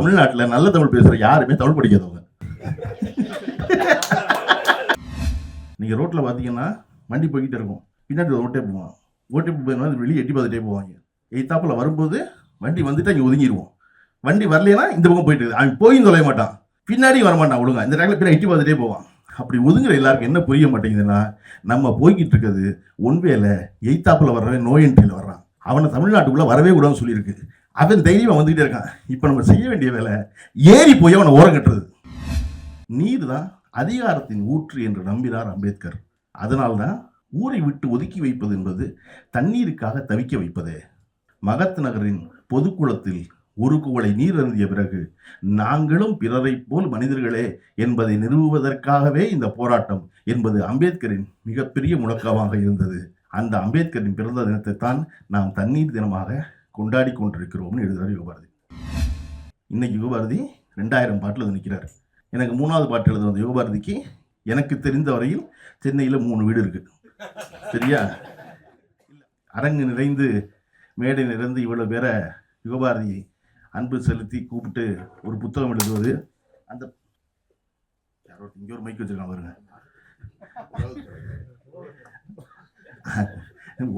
தமிழ்நாட்டில் நல்ல தமிழ் பேசுகிற யாருமே தமிழ் படிக்காதவங்க. நீங்கள் ரோட்டில் பார்த்தீங்கன்னா வண்டி போய்கிட்டே இருக்கும். பின்னாடி ஓட்டே போவான் ஓட்டே போய் வெளியே எட்டி பார்த்துட்டே போவாங்க. எய்த்தாப்பில் வரும்போது வண்டி வந்துட்டு அங்கே ஒதுங்கிடுவோம் வண்டி வரலைன்னா இந்த பக்கம் போயிட்டு அவன் போயும் தொலைய மாட்டான். பின்னாடியும் வர மாட்டான் ஒழுங்கா. இந்த டைமில் பின்னாடி எட்டி பார்த்துட்டே போவான். அப்படி ஒதுங்குற எல்லாருக்கும் என்ன புரிய மாட்டேங்குதுன்னா நம்ம போய்கிட்டு இருக்கிறது ஒன்வேல எய்த்தாப்பில் வர்றவன் நோய் என்ட்ரியில் வர்றான். அவனை தமிழ்நாட்டுக்குள்ளே வரவே கூடாதுன்னு சொல்லியிருக்கு. அவன் தைரியமாக வந்துகிட்டே இருக்கான். இப்போ நம்ம செய்ய வேண்டிய வேலை ஏறி போய் அவனை ஓரம் கட்டுறது. நீர் தான் அதிகாரத்தின் ஊற்று என்று நம்பினார் அம்பேத்கர். அதனால்தான் ஊரை விட்டு ஒதுக்கி வைப்பது என்பது தண்ணீருக்காக தவிக்க வைப்பதே. மகத் நகரின் பொதுக்குளத்தில் ஒரு குவளை நீர் அருந்திய பிறகு நாங்களும் பிறரைப் போல் மனிதர்களே என்பதை நிறுவுவதற்காகவே இந்த போராட்டம் என்பது அம்பேத்கரின் மிகப்பெரிய முழக்கமாக இருந்தது. அந்த அம்பேத்கரின் பிறந்த தினத்தை தான் நாம் தண்ணீர் தினமாக கொண்டாடி கொண்டிருக்கிறோம்னு எழுதுகிறார் யுகபாரதி. இன்னைக்கு யுகபாரதி ரெண்டாயிரம் பாட்டில் வந்து நிற்கிறார் எனக்கு மூணாவது பாட்டு எழுத வந்த யுகபாரதிக்கு எனக்கு தெரிந்த வரையில் சென்னையில் மூணு வீடு இருக்கு. சரியா? அரங்கு நிறைந்து மேடை நிறைந்து இவ்வளோ பேரை யுகபாரதி அன்பு செலுத்தி கூப்பிட்டு ஒரு புத்தகம் எழுதுவது அந்த யாரோ இங்கே ஒரு மைக் வச்சுருக்கான் பாருங்க.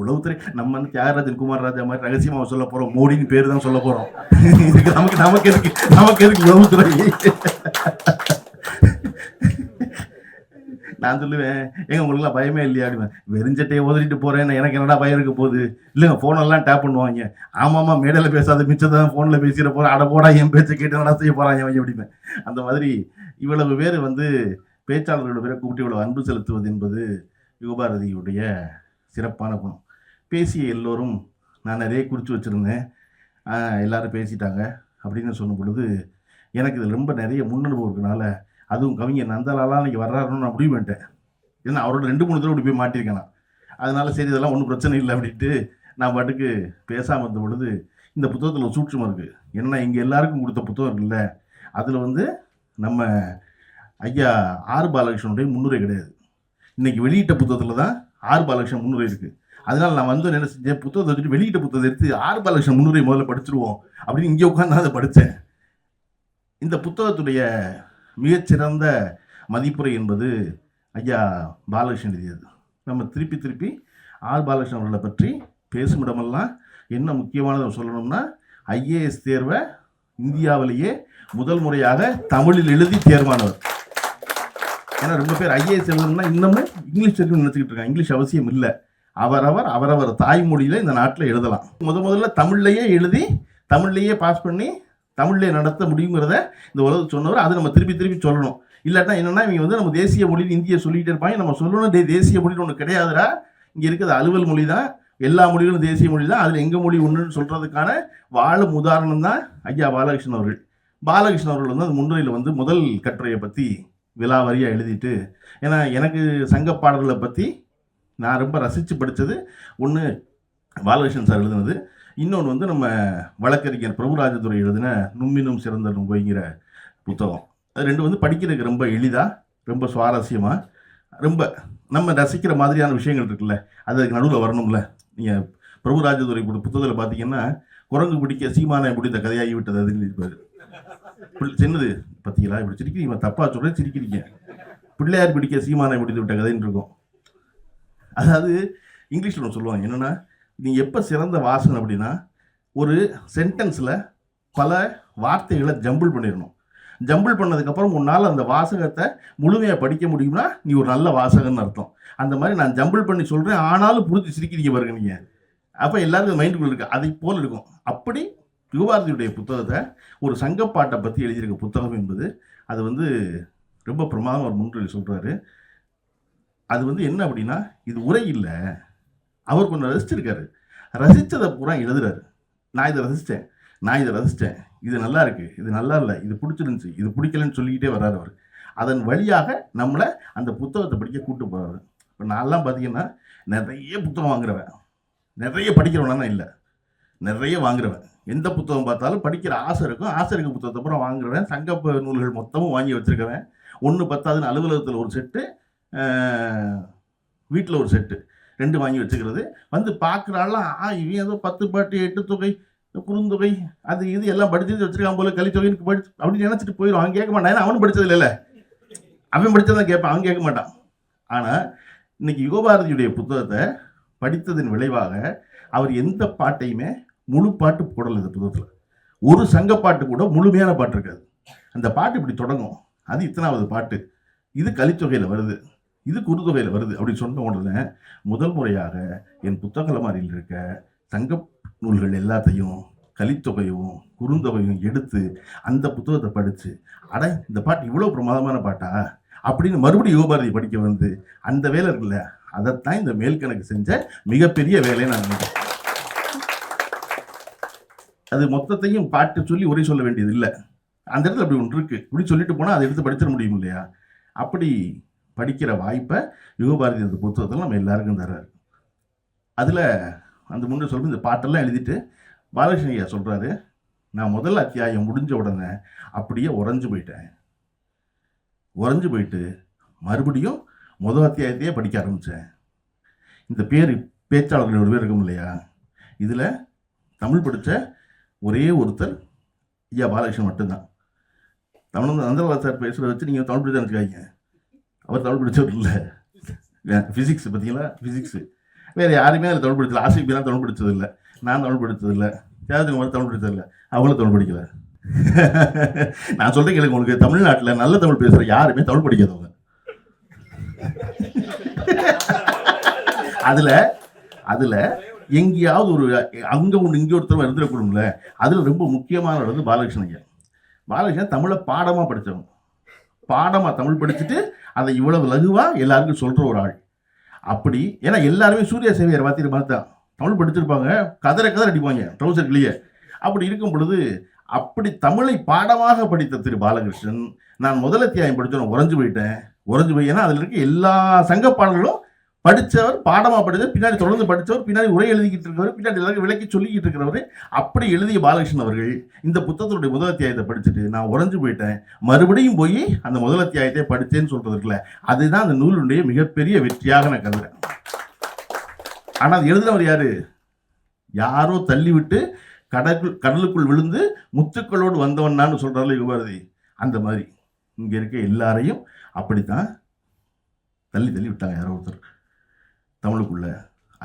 உளவுத்துறை நம்ம வந்து தியாகராஜன் குமார் ராஜா மாதிரி ரகசியமாக சொல்ல போறோம். மோடின்னு பேர் தான் சொல்ல போறோம். இதுக்கு நமக்கு நமக்கு எதுக்கு நமக்கு எதுக்கு உளவுத்துறை? நான் சொல்லுவேன் ஏங்க உங்களுக்குலாம் பயமே இல்லையா? அப்படிவேன் வெறிஞ்சட்டையை ஓதிட்டு போறேன்னு எனக்கு என்னடா பயம் இருக்க போகுது? இல்லைங்க ஃபோனெல்லாம் டேப் பண்ணுவாங்க. ஆமாம்மா மேடையில் பேசாத மிச்சத்தை தான் ஃபோனில் பேசிட போகிறேன் அட போடா என் பேச்சை கேட்டு நடா செய்ய போகிறாங்க அவங்க அப்படிப்பேன் அந்த மாதிரி இவ்வளவு பேர் வந்து பேச்சாளர்களோட பேரை கூப்பிட்டு இவ்வளவு அன்பு செலுத்துவது என்பது யுகபாரதியுடைய சிறப்பான குணம். பேசிய எல்லோரும் நான் நிறைய குறித்து வச்சுருந்தேன். எல்லோரும் பேசிட்டாங்க அப்படின்னு சொன்ன பொழுது எனக்கு இதில் ரொம்ப நிறைய முன்னனுபவம் இருக்கனால அதுவும் கவிஞர் நந்தலாலாம் இன்றைக்கி வர்றாருன்னு நான் முடிவு பண்ணிட்டேன். ஏன்னா அவரோட ரெண்டு மூணு தடவை போய் மாட்டியிருக்கேன் நான். அதனால் சரி இதெல்லாம் ஒன்றும் பிரச்சனை இல்லை அப்படின்ட்டு நான் பாட்டுக்கு பேசாமல் இருந்த பொழுது இந்த புத்தகத்தில் ஒரு சூட்சமாக இருக்குது ஏன்னா இங்கே எல்லாருக்கும் கொடுத்த புத்தகம் இருக்குல்ல அதில் வந்து நம்ம ஐயா ஆர் பாலகிருஷ்ணனுடைய முன்னுரை கிடையாது. இன்றைக்கி வெளியிட்ட புத்தகத்தில் தான் ஆர் பாலகிருஷ்ணன் முன்னுரை இருக்குது அதனால நான் வந்து என்ன செஞ்சேன்? புத்தகத்தை வச்சுட்டு வெளியிட்ட புத்தகத்தை எடுத்து ஆர் பாலகிருஷ்ணன் முன்னுரை முதல்ல படிச்சிருவோம் அப்படின்னு இங்கே உட்காந்து அதை படித்தேன். இந்த புத்தகத்துடைய மிகச்சிறந்த மதிப்புரை என்பது ஐயா பாலகிருஷ்ணன் எழுதியது. நம்ம திருப்பி திருப்பி ஆர் பாலகிருஷ்ணன் அவர்களை பற்றி பேசும் இடமெல்லாம் என்ன முக்கியமானது சொல்லணும்னா ஐஏஎஸ் தேர்வை இந்தியாவிலேயே முதல் முறையாக தமிழில் எழுதி தேர்வானவர். ஏன்னா ரொம்ப பேர் ஐஏஎஸ் எழுதணும்னா இன்னமும் இங்கிலீஷ் தெரியும் நினச்சிக்கிட்டு இருக்காங்க. இங்கிலீஷ் அவசியம் இல்லை. அவரவர் அவரவர் தாய்மொழியில் இந்த நாட்டில் எழுதலாம். முத முதல்ல தமிழ்லையே எழுதி தமிழ்லையே பாஸ் பண்ணி தமிழ்லேயே நடத்த முடியுங்கிறத இந்த உலகத்துக்கு சொன்னவர். அதை நம்ம திருப்பி திருப்பி சொல்லணும். இல்லாட்டா என்னென்னா இவங்க வந்து நம்ம தேசிய மொழியில் இந்தியை சொல்லிகிட்டே இருப்பாங்க. நம்ம சொல்லணும் டே தேசிய மொழின்னு ஒன்று கிடையாதுடா. இங்கே இருக்கிறது அலுவல் மொழி தான் எல்லா மொழிகளும் தேசிய மொழி தான் அதில் எங்கள் மொழி ஒன்றுன்னு சொல்கிறதுக்கான வாழும் உதாரணம் தான் ஐயா பாலகிருஷ்ணன் அவர்கள். பாலகிருஷ்ணன் அவர்கள் வந்து அந்த முன்னுரையில் வந்து முதல் கட்டுரையை பற்றி விலாவரியாக எழுதிட்டு ஏன்னா எனக்கு சங்க பாடல்களை பற்றி நான் ரொம்ப ரசித்து படித்தது ஒன்று பாலகிருஷ்ணன் சார் எழுதுனது. இன்னொன்று வந்து நம்ம வழக்கறிஞர் பிரபுராஜதுரை எழுதின நும்மினும் சிறந்த நும்பைங்கிற புத்தகம். அது ரெண்டு வந்து படிக்கிறதுக்கு ரொம்ப எளிதாக ரொம்ப சுவாரஸ்யமாக ரொம்ப நம்ம ரசிக்கிற மாதிரியான விஷயங்கள் இருக்குல்ல அது அதுக்கு நடுவில் வரணும்ல. நீங்கள் பிரபுராஜதுரை புத்தகத்தில் பார்த்தீங்கன்னா குரங்கு பிடிக்க சீமானை பிடித்த கதையாகி விட்டது அதுன்னு இருப்பார் சின்னது பார்த்தீங்களா இப்படி சிரிக்கிறீங்க தப்பாக சொல்கிறேன் சிரிக்கிறீங்க. பிள்ளையார் பிடிக்க சீமானை பிடித்து விட்ட கதைன்னு இருக்கும். அதாவது இங்கிலீஷில் ஒன்று சொல்லுவாங்க என்னென்னா நீ எப்போ சிறந்த வாசகன் அப்படின்னா ஒரு சென்டென்ஸில் பல வார்த்தைகளை ஜம்பிள் பண்ணிடணும். ஜம்பிள் பண்ணதுக்கப்புறம் உன்னால் அந்த வாசகத்தை முழுமையாக படிக்க முடியும்னா நீ ஒரு நல்ல வாசகன்னு அர்த்தம். அந்த மாதிரி நான் ஜம்பிள் பண்ணி சொல்கிறேன் ஆனாலும் புரிஞ்சு சிரிக்கிறீங்க பாருங்க நீங்கள் அப்போ எல்லாருக்கும் மைண்டுக்குள்ள இருக்கு. அதை போல் இருக்கும். அப்படி யுவபாரதியுடைய புத்தகத்தை ஒரு சங்கப்பாட்டை பற்றி எழுதியிருக்க புத்தகம் என்பது அது வந்து ரொம்ப பிரமாதம் ஒரு முன்னுரை சொல்கிறாரு அது வந்து என்ன அப்படின்னா இது உரை இல்லை. அவர் கொஞ்சம் ரசிச்சிருக்காரு. ரசித்ததை பூரா எழுதுறாரு. நான் இதை ரசித்தேன் நான் இதை ரசித்தேன் இது நல்லா இருக்குது இது நல்லா இல்லை. இது பிடிச்சிருந்துச்சு. இது பிடிக்கலன்னு சொல்லிக்கிட்டே வர்றாரு அவர். அதன் வழியாக நம்மளை அந்த புத்தகத்தை படிக்க கூட்டு போகிறாரு இப்போ நான்லாம் பார்த்தீங்கன்னா நிறைய புத்தகம் வாங்குறவன். நிறைய படிக்கிறவனா இல்லை. நிறைய வாங்குறவன். எந்த புத்தகம் பார்த்தாலும் படிக்கிற ஆசை இருக்கும். ஆசை இருக்க புத்தகத்தை அப்புறம் வாங்குறவன் சங்க நூல்கள் மொத்தமும் வாங்கி வச்சிருக்கவன். ஒன்று பத்தாதுன்னு அலுவலகத்தில் ஒரு செட்டு வீட்டில் ஒரு செட்டு ரெண்டு வாங்கி வச்சுக்கிறது. வந்து பார்க்குறாள்லாம் ஆ இவன் ஏதோ பத்து பாட்டு எட்டு தொகை குறுந்தொகை அது இது எல்லாம் படிச்சு வச்சிருக்கான் போல கலித்தொகைன்னு படிச்சு அப்படின்னு நினச்சிட்டு போயிடும் அவன் கேட்க மாட்டான். ஏன்னா அவனும் படித்தது இல்லைல்ல அவன் படித்ததான் கேட்பான். அவன் கேட்க மாட்டான். ஆனால் இன்னைக்கு யுகபாரதியுடைய புத்தகத்தை படித்ததன் விளைவாக அவர் எந்த பாட்டையுமே முழு பாட்டு போடலை இந்த புத்தகத்தில். ஒரு சங்க பாட்டு கூட முழுமையான பாட்டு இருக்காது. அந்த பாட்டு இப்படி தொடங்கும். அது இத்தனாவது பாட்டு. இது கலித்தொகையில் வருது. இது குறுந்தொகையில் வருது அப்படின்னு சொன்ன உடனே முதல் முறையாக என் புத்தக அலமாரியில் இருக்க சங்க நூல்கள் எல்லாத்தையும் கலித்தொகையும் குறுந்தொகையும் எடுத்து அந்த புத்தகத்தை படித்து அட இந்த பாட்டு இவ்வளோ பிரமாதமான பாட்டா? அப்படின்னு மறுபடியும் யுவபாரதி படிக்க வந்து அந்த வேலை இருக்குல்ல அதைத்தான் இந்த மேல்கணக்கு செஞ்ச மிகப்பெரிய வேலையை நான் நினைக்கிறேன். அது மொத்தத்தையும் பாட்டு சொல்லி உரை சொல்ல வேண்டியது இல்லை அந்த இடத்துல அப்படி ஒன்று இருக்குது இப்படி சொல்லிட்டு போனால் அதை எடுத்து படித்திட முடியும் இல்லையா? அப்படி படிக்கிற வாய்ப்பை யுகபாரதி அந்த புத்தகத்தில் நம்ம எல்லாருக்கும் தர்றாரு. அதில் அந்த முன்னே சொல்லும் இந்த பாட்டெல்லாம் எழுதிட்டு பாலகிருஷ்ணன் ஐயா சொல்கிறாரு நான் முதல் அத்தியாயம் முடிஞ்ச உடனே அப்படியே உறைஞ்சு போயிட்டேன். உறைஞ்சு போயிட்டு மறுபடியும் முதல் அத்தியாயத்தையே படிக்க ஆரம்பித்தேன் இந்த பேர் பேச்சாளர்கள் ஒரு பேர் இருக்கும் இல்லையா? இதில் தமிழ் படித்த ஒரே ஒருத்தர் ஐயா பாலகிருஷ்ணன் மட்டும்தான். தமிழ் நந்தலால சார் பேசுகிறத வச்சு நீங்கள் தமிழ் பிடிச்சா நினச்சிக்காங்க அவர் தமிழ் பிடிச்சவர் இல்லை. ஃபிசிக்ஸ் பார்த்தீங்களா? ஃபிசிக்ஸு வேறு யாருமே அதில் தமிழ் பிடிச்சல ஆசிபிலாம் தமிழ் பிடிச்சதில்லை நான் தமிழ் பிடிச்சதில்லை யாருக்கு தியாகத்துக்கு தமிழ் பிடிச்சதில்லை அவங்களும் தமிழ் பிடிக்கல. நான் சொல்கிறேன் கேளுங்க. உங்களுக்கு தமிழ்நாட்டில் நல்ல தமிழ் பேசுகிற யாருமே தமிழ் படிக்காதவங்க. அதில் அதில் எங்கேயாவது ஒரு அங்கே ஒன்று இங்கே ஒருத்தர் இருந்துடக்கூடும்ல அதில் ரொம்ப முக்கியமான வந்து பாலகிருஷ்ணன் ஐயா பாலகிருஷ்ணன் தமிழை பாடமாக படித்தவங்க பாடமாக தமிழ் படிச்சுட்டு அதை இவ்வளவு லகுவாக எல்லாருக்கும் சொல்கிற ஒரு ஆள். அப்படி ஏன்னா எல்லாருமே சூர்யா சேவையர் பார்த்துட்டு பார்த்தா தமிழ் படிச்சிருப்பாங்க கதற கதற அடிப்பாங்க ட்ரௌசர் கிளியே. அப்படி இருக்கும் பொழுது அப்படி தமிழை பாடமாக படித்த திரு பாலகிருஷ்ணன் நான் முதல் தியாயம் படித்தோம் உறைஞ்சு போயிட்டேன். உறைஞ்சு போய் ஏன்னா அதில் இருக்க எல்லா சங்க பாடல்களும் படித்தவர் பாடமாக படித்தவர் பின்னாடி தொடர்ந்து படித்தவர் பின்னாடி உரை எழுதிக்கிட்டு இருக்கிறவர் பின்னாடி எல்லாருக்கும் விளக்கி சொல்லிக்கிட்டு இருக்கிறவர் அப்படி எழுதிய பாலகிருஷ்ணன் அவர்கள் இந்த புத்தகத்தினுடைய முதல் அத்தியாயத்தை படிச்சுட்டு நான் உறைஞ்சு போயிட்டேன். மறுபடியும் போய் அந்த முதல் அத்தியாயத்தை படித்தேன்னு சொல்றது இருக்குல்ல அதுதான் அந்த நூலுடைய மிகப்பெரிய வெற்றியாக நான் கருதுறேன். ஆனால் அது எழுதினவர் யாரு? யாரோ தள்ளிவிட்டு கடலுக்குள் கடலுக்குள் விழுந்து முத்துக்களோடு வந்தவன்னான்னு சொல்றாரு யுகபாரதி. அந்த மாதிரி. இங்கே இருக்க எல்லாரையும் அப்படித்தான் தள்ளி தள்ளி விட்டாங்க யாரோ ஒருத்தர். தமிழுக்குள்ள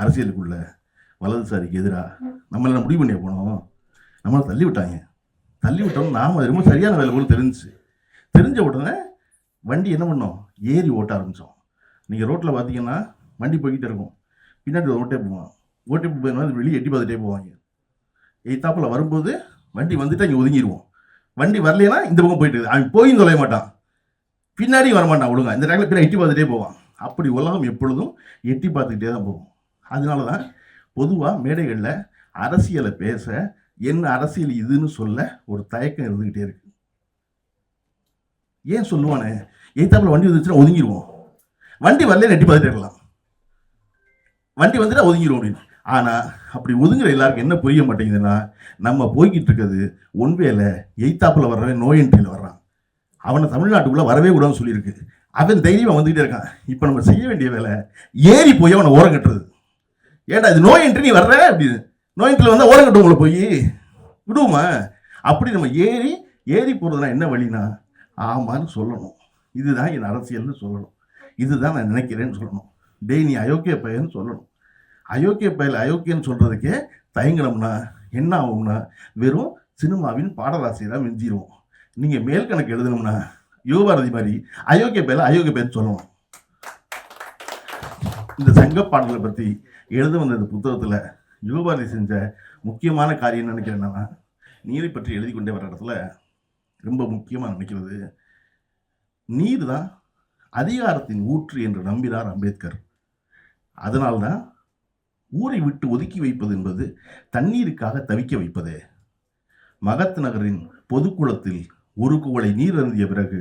அரசியலுக்குள்ள வலதுசாரிக்கு எதிராக நம்மள முடிவு பண்ணிய போனோம்? நம்மளை தள்ளி விட்டாங்க. தள்ளி விட்டோம் நாம் அது ரொம்ப சரியான வேலை போல தெரிஞ்சுச்சு. தெரிஞ்ச உடனே வண்டி என்ன பண்ணோம்? ஏறி ஓட்ட ஆரம்பித்தோம் நீங்கள் ரோட்டில் பார்த்தீங்கன்னா வண்டி போய்கிட்டே இருக்கும். பின்னாடி ஓட்டே போவான் ஓட்டே போய் வெளியே எட்டி பார்த்துட்டே போவாங்க. எய்த்தாப்பில் வரும்போது வண்டி வந்துட்டு இங்கே ஒதுங்கிடுவோம் வண்டி வரலைன்னா இந்த பக்கம் போயிட்டு அவன் போயும் தொலைய மாட்டான். பின்னாடியும் வரமாட்டான் ஒழுங்கா. இந்த டைமில் பின்னாடி எட்டி பார்த்துட்டே போவான். அப்படி உலகம் எப்பொழுதும் எட்டி பார்த்துக்கிட்டே தான் போகும். அதனால தான் பொதுவாக மேடைகளில் அரசியலை பேச என்ன அரசியல் இதுன்னு சொல்ல ஒரு தயக்கம் இருந்துக்கிட்டே இருக்கு. ஏன் சொல்லுவானே? எய்த்தாப்புல வண்டி வந்துச்சுன்னா ஒதுங்கிடுவோம் வண்டி வரல எட்டி பார்த்துட்டே இருக்கலாம். வண்டி வந்துட்டா ஒதுங்கிடுவோம் அப்படின்னு. ஆனால் அப்படி ஒதுங்குற எல்லாருக்கும் என்ன புரிய மாட்டேங்குதுன்னா நம்ம போய்கிட்டு இருக்கிறது ஒன்வேல எய்த்தாப்புல வர்றவன் நோய் என்ட்ரியில் வர்றான். அவனை தமிழ்நாட்டுக்குள்ளே வரவே கூடாதுன்னு சொல்லியிருக்கு. அவன் தைரியமாக வந்துக்கிட்டே இருக்கான். இப்போ நம்ம செய்ய வேண்டிய வேலை ஏறி போய் அவனை ஓரம் கட்டுறது. ஏண்டா இது நோய் என்று நீ வர்ற? அப்படின்னு. நோய் என்ட்ரியில் வந்தால் ஓரம் கட்டு உங்களை போய். விடுவோமா? அப்படி நம்ம ஏறி ஏறி போகிறதுனா என்ன வழினா ஆமான்னு சொல்லணும். இதுதான் என் அரசியல்னு சொல்லணும். இதுதான் நான் நினைக்கிறேன்னு சொல்லணும். டேய் நீ அயோக்கிய பையன்னு சொல்லணும். அயோக்கிய பயில் அயோக்கியன்னு சொல்கிறதுக்கே தயங்கினோம்னா என்ன ஆகும்னா வெறும் சினிமாவின் பாடலாசிரியராக மிஞ்சிடுவோம் நீங்கள் மேல் கணக்கு எழுதணும்னா யுவபாரதி மாதிரி அயோக்கிய பேரில் அயோக்கிய பேர் சொல்லணும் இந்த சங்க பற்றி எழுத வந்த இந்த புத்தகத்தில் யுவபாரதி செஞ்ச முக்கியமான காரியம் நினைக்கிறேன் என்னன்னா நீரை பற்றி எழுதி கொண்டே வர இடத்துல ரொம்ப முக்கியமாக நினைக்கிறது. நீர் தான் அதிகாரத்தின் ஊற்று என்று நம்பினார் அம்பேத்கர். அதனால்தான் ஊரை விட்டு ஒதுக்கி வைப்பது என்பது தண்ணீருக்காக தவிக்க வைப்பது. மகத் நகரின் பொதுக்குளத்தில் ஒரு குவளை நீர் அருந்திய பிறகு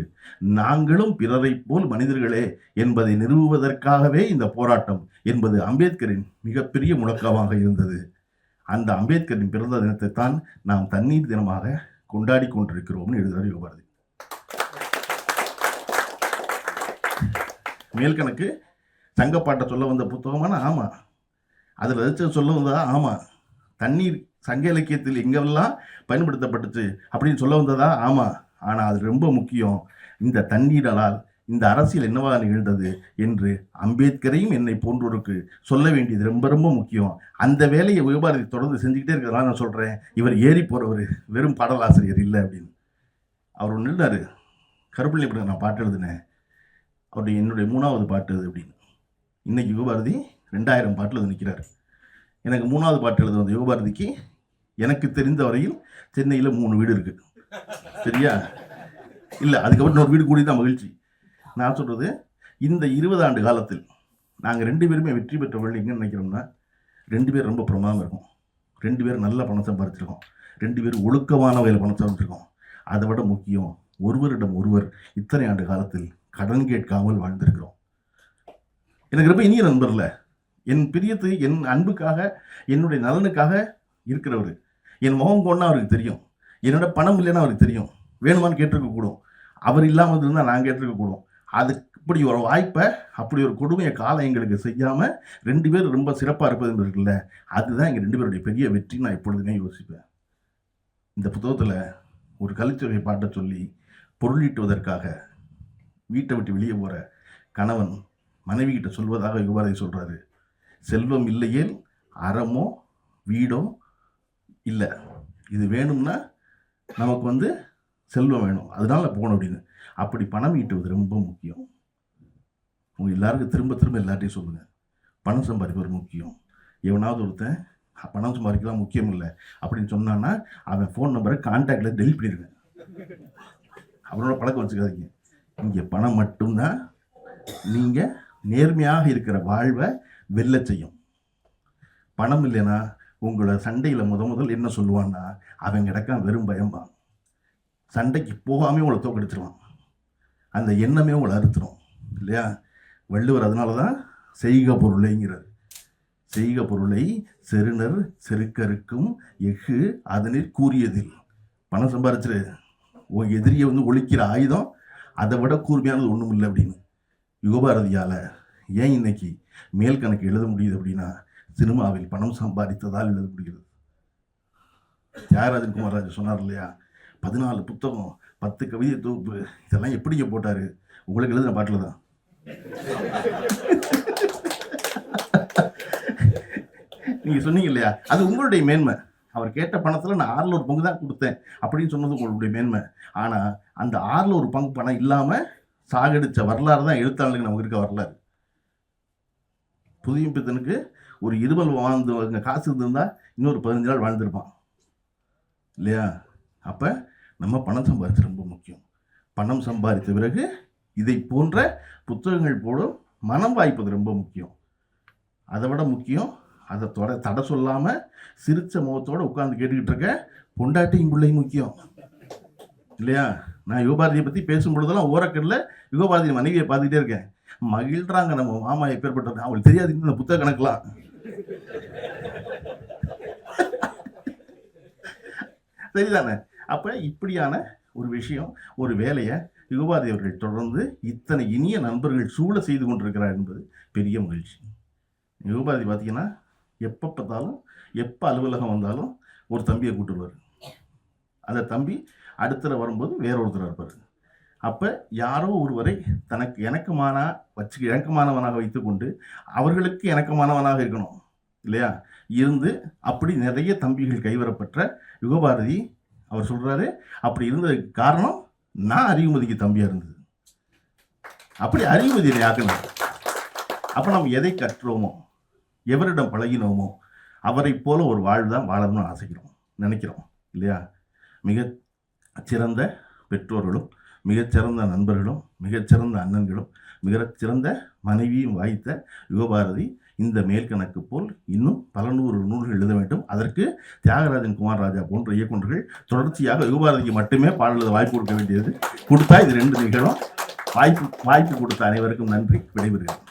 நாங்களும் பிறரைப் போல் மனிதர்களே என்பதை நிறுவுவதற்காகவே இந்த போராட்டம் என்பது அம்பேத்கரின் மிகப்பெரிய முழக்கமாக இருந்தது. அந்த அம்பேத்கரின் பிறந்த தினத்தை தான் நாம் தண்ணீர் தினமாக கொண்டாடி கொண்டிருக்கிறோம்னு எழுதுகிறார் யுகபாரதி. மேல்கணக்கு சங்கப்பாட்டை சொல்ல வந்த புத்தகமான ஆமாம் அதில் ரசிச்ச சொல்ல வந்ததா ஆமாம் தண்ணீர் சங்க இலக்கியத்தில் எங்கெல்லாம் பயன்படுத்தப்பட்டுச்சு அப்படின்னு சொல்ல வந்ததா ஆமாம் ஆனால் அது ரொம்ப முக்கியம். இந்த தண்ணீரலால் இந்த அரசியல் என்னவாக நிகழ்ந்தது என்று அம்பேத்கரையும் என்னை போன்றோருக்கு சொல்ல வேண்டியது ரொம்ப ரொம்ப முக்கியம். அந்த வேலையை உயர்பாரதி தொடர்ந்து செஞ்சுக்கிட்டே இருக்கிறதா நான் சொல்கிறேன் இவர் ஏறி போகிறவர் வெறும் பாடலாசிரியர் இல்லை அப்படின்னு. அவர் ஒன்று இருந்தார் கருப்பிள்ளை படம் நான் பாட்டு எழுதினேன். அவருடைய என்னுடைய மூணாவது பாட்டு அது அப்படின்னு. இன்றைக்கி யுகபாரதி ரெண்டாயிரம் பாட்டில் அது நிற்கிறார் எனக்கு மூணாவது பாட்டு எழுத வந்த யுகபாரதிக்கு எனக்கு தெரிந்த வரையில் சென்னையில் மூணு வீடு இருக்குது சரியா? இல்லை அதுக்கப்புறம் இன்னொரு வீடு கூடி தான் மகிழ்ச்சி. நான் சொல்கிறது இந்த இருபது ஆண்டு காலத்தில் நாங்கள் ரெண்டு பேருமே வெற்றி பெற்றவர்கள் எங்கே நினைக்கிறோம்னா ரெண்டு பேர் ரொம்ப பிரமாதம் இருக்கும். ரெண்டு பேரும் நல்ல பணம் சம்பாதிச்சிருக்கோம். ரெண்டு பேரும் ஒழுக்கமான வகையில் பணம் சம்பாதிச்சிருக்கோம். அதை விட முக்கியம் ஒருவரிடம் ஒருவர் இத்தனை ஆண்டு காலத்தில் கடன் கேட்காமல் வாழ்ந்திருக்கிறோம். எனக்கு ரொம்ப இனிய நண்பர்ல என் பிரியத்து என் அன்புக்காக என்னுடைய நலனுக்காக இருக்கிறவர். என் முகம் கொண்டா அவருக்கு தெரியும். என்னோட பணம் இல்லைன்னா அவருக்கு தெரியும். வேணுமான்னு கேட்டிருக்க கூடும். அவர் இல்லாமல் இருந்தால் நான் கேட்டிருக்க கூடும். அது இப்படி ஒரு வாய்ப்பை அப்படி ஒரு கொடுமையை காலம் எங்களுக்கு செய்யாமல் ரெண்டு பேரும் ரொம்ப சிறப்பாக இருப்பது இருக்குல்ல அதுதான் எங்கள் ரெண்டு பேருடைய பெரிய வெற்றி நான் எப்பொழுதுமே யோசிப்பேன். இந்த புத்தகத்தில் ஒரு கலிச்சொகை பாட்டை சொல்லி பொருளீட்டுவதற்காக வீட்டை விட்டு வெளியே போகிற கணவன் மனைவி கிட்ட சொல்வதாக யுவராஜ் சொல்கிறாரு செல்வம் இல்லையேல் அறமோ வீடோ இல்லை. இது வேணும்னா நமக்கு வந்து செல்வம் வேணும். அதனால போகணும் அப்படின்னு. அப்படி பணம் ஈட்டுவது ரொம்ப முக்கியம். உங்கள் எல்லாருக்கும் திரும்ப திரும்ப எல்லார்ட்டையும் சொல்லுங்கள் பணம் சம்பாதிப்பது முக்கியம். எவனாவது ஒருத்தன் பணம் சம்பாதிக்கலாம் முக்கியம் இல்லை. அப்படின்னு சொன்னான்னா அவன் ஃபோன் நம்பரை கான்டாக்டில் டெலிட் பண்ணிடுவேன். அவனோட பழக்கம் வச்சுக்காதீங்க. இங்கே பணம் மட்டும்தான் நீங்கள் நேர்மையாக இருக்கிற வாழ்வை வெல்ல செய்யும். பணம் இல்லைன்னா உங்களை சண்டையில் முத முதல் என்ன சொல்லுவான்னா அவன் கிடக்கான் வெறும் பயம்பான். சண்டைக்கு போகாமே உங்களை தோக்கடிச்சிருவான். அந்த எண்ணமே உங்களை அறுத்துடும் இல்லையா? வள்ளுவர் அதனால தான் செய்க பொருளைங்கிறார். செய்க பொருளை செருணர் செருக்கருக்கும் எஃகு அதனில் கூறியதில். பணம் சம்பாரிச்சிரு. உன் எதிரியை வந்து ஒழிக்கிற ஆயுதம் அதை விட கூர்மையானது ஒன்றும் இல்லை அப்படின்னு. யுகபாரதியால் ஏன் இன்னைக்கு மேல் கணக்கு எழுத முடியுது அப்படின்னா சினிமாவில் பணம் சம்பாதித்ததால் எழுதப்படுகிறது. தியாகராஜன் குமாரராஜ் சொன்னார் இல்லையா? பதினாலு புத்தகம் பத்து கவிதை தொகுப்பு இதெல்லாம் எப்படிங்க போட்டார்? உங்களுக்கு எழுதின பாட்டில் தான். நீங்கள் சொன்னீங்க இல்லையா? அது உங்களுடைய மேன்மை. அவர் கேட்ட பணத்தில் நான் ஆறில் ஒரு பங்கு தான் கொடுத்தேன் அப்படின்னு சொன்னது உங்களுடைய மேன்மை. ஆனால் அந்த ஆறில் ஒரு பங்கு பணம் இல்லாமல் சாகடித்த வரலாறு தான் எழுத்தாளர்களுக்கு நமக்கு இருக்க வரலாறு. புதிய பித்தனுக்கு ஒரு இருமல் வாழ்ந்து காசு இருந்திருந்தால் இன்னொரு பதினஞ்சு நாள் வாழ்ந்துருப்பான். இல்லையா? அப்போ நம்ம பணம் சம்பாதிச்சு ரொம்ப முக்கியம். பணம் சம்பாதித்த பிறகு இதை போன்ற புத்தகங்கள் போலும் மனம் வாய்ப்பது ரொம்ப முக்கியம். அதை விட முக்கியம் அதை தொட தடை சொல்லாமல் சிரித்த முகத்தோடு உட்காந்து கேட்டுக்கிட்டு இருக்க பொண்டாட்டியும் பிள்ளையும் முக்கியம். இல்லையா? நான் யுகபாரதியை பற்றி பேசும் பொழுதெல்லாம் ஓரக்கல்ல யுகபாரதி மனைவியை பார்த்துக்கிட்டே இருக்கேன். மகிழ்றாங்க நம்ம மாமா எப்பேற்பட்டது அவங்களுக்கு தெரியாது இந்த புத்தக கணக்கெலாம் சரிதானே? அப்போ இப்படியான ஒரு விஷயம் ஒரு வேலையை யுகபாதி அவர்கள் தொடர்ந்து இத்தனை இனிய நண்பர்கள் சூழ செய்து கொண்டிருக்கிறார் என்பது பெரிய மகிழ்ச்சி. யுகபாதி பார்த்தீங்கன்னா எப்போ பார்த்தாலும் எப்போ அலுவலகம் வந்தாலும் ஒரு தம்பியை கூட்டுருவார் அந்த தம்பி அடுத்தர வரும்போது வேற ஒருத்தர் இருப்பார். அப்போ யாரோ ஒருவரை தனக்கு இணக்கமான வச்சு இணக்கமானவனாக வைத்துக்கொண்டு அவர்களுக்கு இணக்கமானவனாக இருக்கணும் இல்லையா? இருந்து அப்படி நிறைய தம்பிகள் கைவரப்பெற்ற யுகபாரதி அவர் சொல்கிறாரு அப்படி இருந்ததுக்கு காரணம் நான் அறிவுமதிக்கு தம்பியாக இருந்தது. அப்படி அறிவுமதியை ஆக்கணும் அப்போ நம்ம எதை கற்றோமோ எவரிடம் பழகினோமோ அவரை போல ஒரு வாழ்வு தான் வாழணும்னு ஆசைக்கிறோம் நினைக்கிறோம் இல்லையா? மிக சிறந்த பெற்றோர்களும் மிகச்சிறந்த நண்பர்களும் மிகச்சிறந்த அண்ணன்களும் மிகச்சிறந்த மனைவியும் வாய்த்த யுகபாரதி இந்த மேல்கணக்கு போல் இன்னும் பல நூறு நூல்கள் எழுத வேண்டும். அதற்கு தியாகராஜன் குமார் ராஜா போன்ற இயக்குநர்கள் தொடர்ச்சியாக யுகபாரதிக்கு மட்டுமே பாடல் எழுத வாய்ப்பு கொடுக்க வேண்டியது. கொடுத்தா இது ரெண்டு நிகழும். வாய்ப்பு வாய்ப்பு கொடுத்த அனைவருக்கும் நன்றி. விடைபெறுகிறேன்.